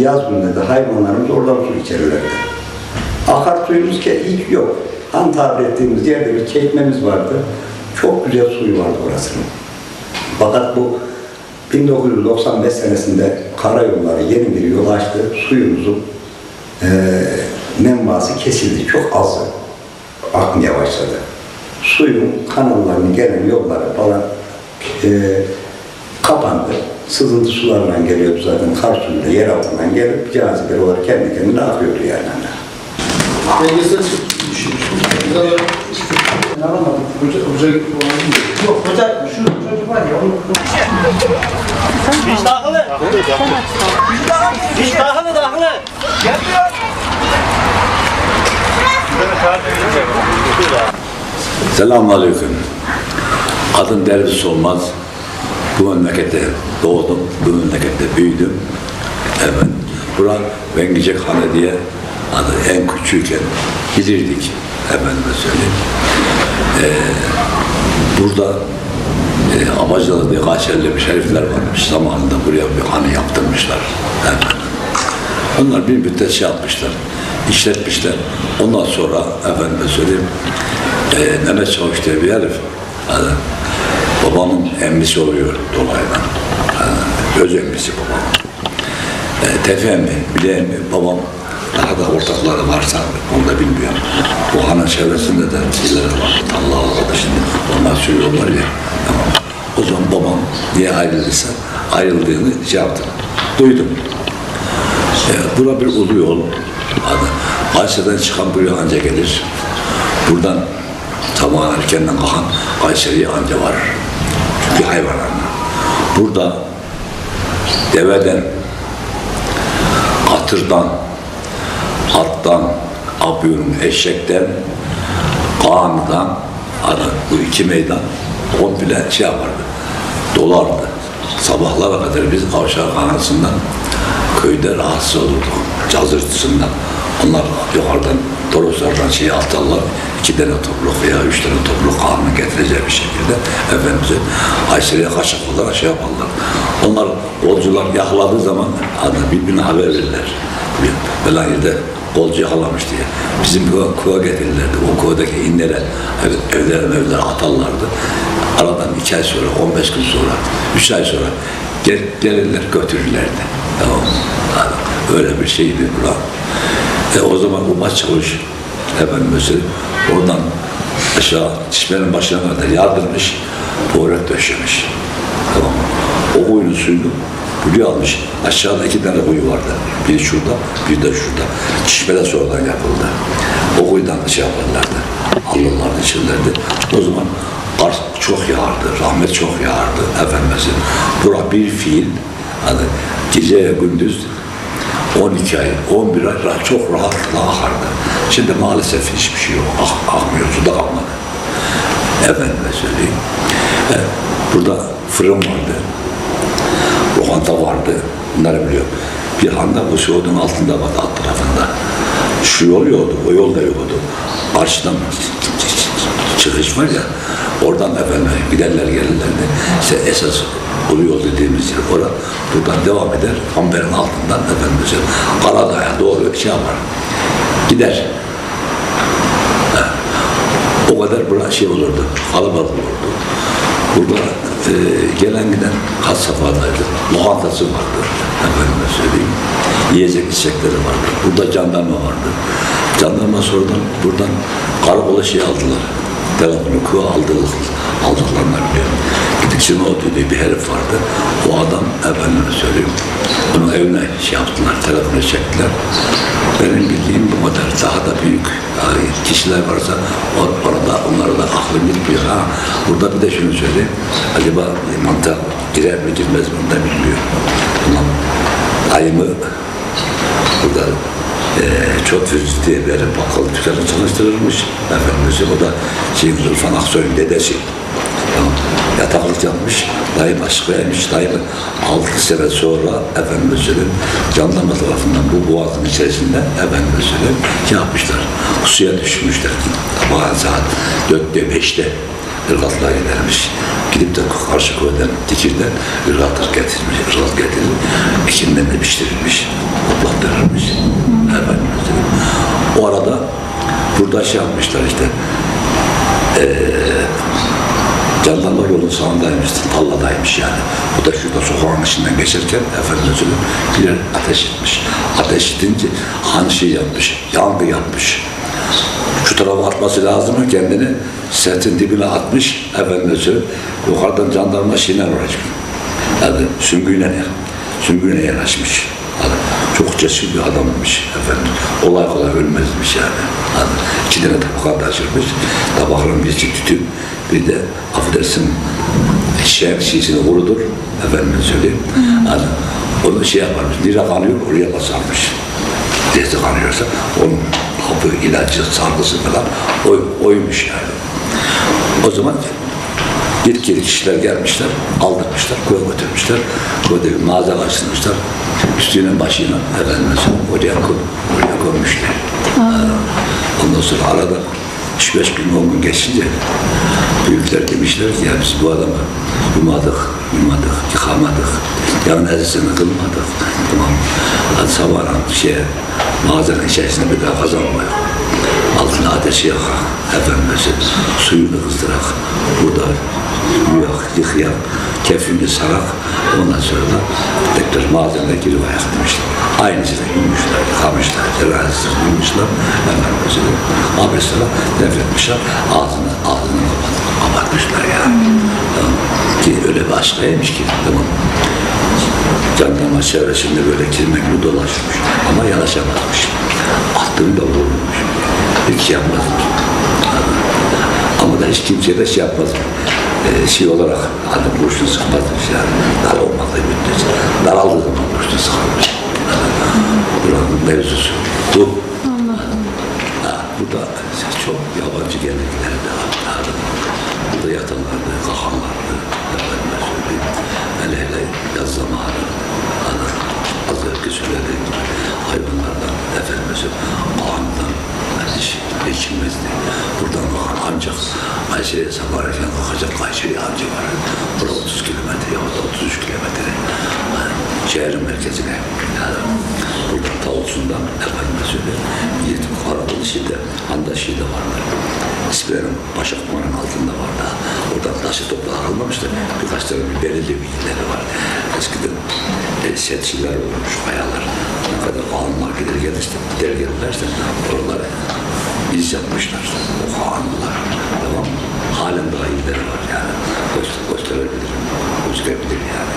yaz günleri hayvanlarımız oradan su içerlerdi. Akarsuyumuz ki ilk yok. Han tabir ettiğimiz yerde bir çekmemiz vardı. Çok güzel suyu vardı orasının. Fakat bu 1995 senesinde karayolları yeni bir yol açtı. Suyumuzun eee menbaası kesildi. Çok azdı. Akmaya başladı. Suyun kanallarını gelen yolları falan eee, kapandı. Sızıntı sularla geliyordu zaten. Kar suyu da yer altından gelip cazibeli olarak kendi kendine akıyordu yani. Belgesel düşmüş. Ne anlamadım. Hoca, hoca Yok hoca şu çocuk var ya onu Hiç dahili. Hiç dahili dahili. Selamünaleyküm. Adım Derviş Olmaz. Bu memlekette doğdum, bu memlekette büyüdüm. Evet. Bura Vengicek Hane diye adı en küçükken gidirdik. Efendime söyleyeyim. Ee, burada e, Amacılı diye Kayseri'li bir şerifler varmış. Zamanında buraya bir hane yaptırmışlar. Efendim. Onlar bir müddet şey yapmışlar, işletmişler. Ondan sonra efendime söyleyeyim, e, Mehmet Çavuş diye bir herif, yani, babamın emmisi oluyor dolaylı. Yani, öz emmisi babamın. E, Tefe emmi, bile emmi, babam daha da ortakları varsa onu da bilmiyorum. Bu hanın çevresinde de birileri var. Allah Allah şimdi onlar söylüyorlar ya. Tamam. O zaman babam niye ayrıldıysa ayrıldığını şey. Duydum. E, bura bir ulu yol. Kayseri'den çıkan buraya anca gelir. Buradan sabah erkenden kalkan Kayseri'ye anca varır. Çünkü hayvanlarına. Burada deveden, atırdan, attan, apyonun, eşekten, kağanıdan, hani bu iki meydan komple şey yapardı, dolardı. Sabahlara kadar biz Avşar Kanası'ndan köyde rahatsız olurduk, cazırtısından. Onlar yukarıdan, Toroslardan şeyi atarlar, iki tane topluluk veya üç tane topluluk kanunu getireceği bir şekilde Efendimiz'e Kayseri'ye kaçak olarak şey yaparlar. Onlar yolcular yakaladığı zaman adı birbirine haber verirler. Falan yerde kolcu yakalamış diye. Bizim köye, köye getirirlerdi. O köydeki inlere ev, evlere evlere atarlardı. Aradan iki ay sonra, 15 gün sonra, üç ay sonra gel, gelirler götürürlerdi. Tamam? Yani öyle bir şeydi bura. E o zaman bu maç çavuş efendim mesela oradan aşağı çişmenin başına kadar yardırmış, tuvalet döşemiş. Tamam? O kuyunun suyunu buraya almış. Aşağıda iki tane kuyu vardı. Biri şurada, bir de şurada. Çişmeden sonradan yapıldı. O kuyudan da şey yaparlardı. Alırlardı, içirlerdi. O zaman kar çok yağardı, rahmet çok yağardı. Efendim mesela. Bura bir fiil, hani gece gündüz 12 ay, 11 ay rah- çok rahatlıkla akardı. Şimdi maalesef hiçbir şey yok. Ah, akmıyor, su da kalmadı. Efendime söyleyeyim. E, burada fırın vardı. Lokanta vardı. Bunları biliyorum. Bir anda bu soğudun altında vardı alt tarafında. Şu yol yoktu, o yol da yoktu. Karşıdan çıkış var ya, oradan efendim giderler gelirlerdi. İşte esas ulu yol dediğimiz yer orada. Buradan devam eder, Amber'in altından efendim mesela Karadağ'a doğru şey yapar. Gider. O kadar bura şey olurdu, kalabalık olurdu. Burada e, gelen giden has safhadaydı. Lokantası vardı. Efendime söyleyeyim. Yiyecek içecekleri vardı. Burada jandarma vardı. Jandarma sonradan buradan karakola şey aldılar. Kuva aldılar. Aldıklarını biliyorum. Gidikçe o dediği bir herif vardı. O adam efendime söyleyeyim. Onun evine şey yaptılar. Telefonu çektiler. Benim bildiğim bu kadar. Daha da büyük yani kişiler varsa or- orada onlara da aklım gitmiyor. Ha, burada bir de şunu söyleyeyim. Acaba mantığa girer mi girmez mi onu da bilmiyorum. Ulan dayımı burada eee çok diye bir bakkal dükkanı çalıştırırmış. Efendim o da şey, Rıfan Aksoy'un dedesi. Yataklık yapmış, dayım aşık vermiş, dayım altı sene sonra efendim söyleyeyim, jandarma tarafından bu boğazın içerisinde efendim söyleyeyim, şey yapmışlar, suya düşmüşler. Sabahın saat dörtte beşte ırgatlığa gidermiş. Gidip de karşı köyden, dikirden ırgatlar getirmiş, ırgat getirip içinden de efendim. O arada burada şey yapmışlar işte ee, Canlanma yolun sağındaymış, talladaymış yani. Bu da şurada sokağın içinden geçerken efendim söyleyeyim, birer ateş etmiş. Ateş edince hanşi şey yapmış, yangı yapmış. Şu tarafa atması lazım mı kendini setin dibine atmış efendim söyleyeyim. Yukarıdan jandarma şeyle uğraşmış. Yani süngüyle, süngüyle yanaşmış. Çok cesur bir adammış efendim. Kolay kolay ölmezmiş yani. Adam, iki tane tabak taşırmış. Tabakların birisi tütün, bir de affedersin eşeğin şişini kurudur. Efendim söyleyeyim. Adam, onu şey yaparmış, nire kanıyor, oraya basarmış. Nire kanıyorsa onun hapı, ilacı, sargısı falan oy, oymuş yani. O zaman Yetkili kişiler gelmişler, aldırmışlar, koya götürmüşler. Koyda bir mağaza açtırmışlar. Üstüne başıyla efendim oraya, koy, oraya koymuşlar. Ondan sonra arada 3-5 gün, 10 gün geçince büyükler demişler ki ya biz bu adamı yumadık, yumadık, yıkamadık. Yani ezisini kılmadık. Tamam. Hadi sabahın şeye, mağazanın içerisinde bir daha kazanmıyor. Altına ateşi yakak, efendim suyunu kızdırak, burada yuyak, yıkayak, kefini sarak, ondan sonra da tekrar malzeme geri ayak demişler. Aynısını yumuşlar, yıkamışlar, cerrahisiz yumuşlar, efendim mesela abesine defnetmişler, ağzını, ağzını kapat, kapatmışlar yani. Tamam. Ki öyle bir aşkaymış ki, tamam. Jandarma çevresinde böyle kirme gibi dolaşmış ama yanaşamazmış. Altını da vurulmuş. Hiç yapmazmış. Ama da hiç kimseye de şey yapmaz. Ee, şey olarak hani kurşun sıkmazmış yani. Dar olmakla müddetçe. Daraldığı zaman kurşun sıkarmış. Buranın mevzusu bu. Ha, burada çok yabancı gelenekler de var. Burada yatanlardı, kalkanlardı. Efendime söyleyeyim. Hele hele yaz zamanı. Hani az önce söylediğim gibi hayvanlardan, efendime söyleyeyim, ağından, hiç geçilmezdi. Buradan bakan ancak Kayseri'ye sabahleyin kalkacak Kayseri ancak var. Burada 30 kilometre ya da 33 kilometre. Yani şehrin merkezine. Yani buradan Tavuksun'dan efendime söyleyeyim. Yetim Karadolu şeyde, Handa şeyde vardı. İsmilerin Başakman'ın altında vardı. Oradan taşı toprağı almamıştı. Birkaç tane belirli bilgileri var. Eskiden e, setçiler olmuş, kayalar. Ne kadar kanunlar gider gelirse, gider gelirlerse oraları iz yapmışlar. O kanunlar. Tamam? Halen daha iyileri var yani. Göster, gösterebilirim. Gözükebilir yani.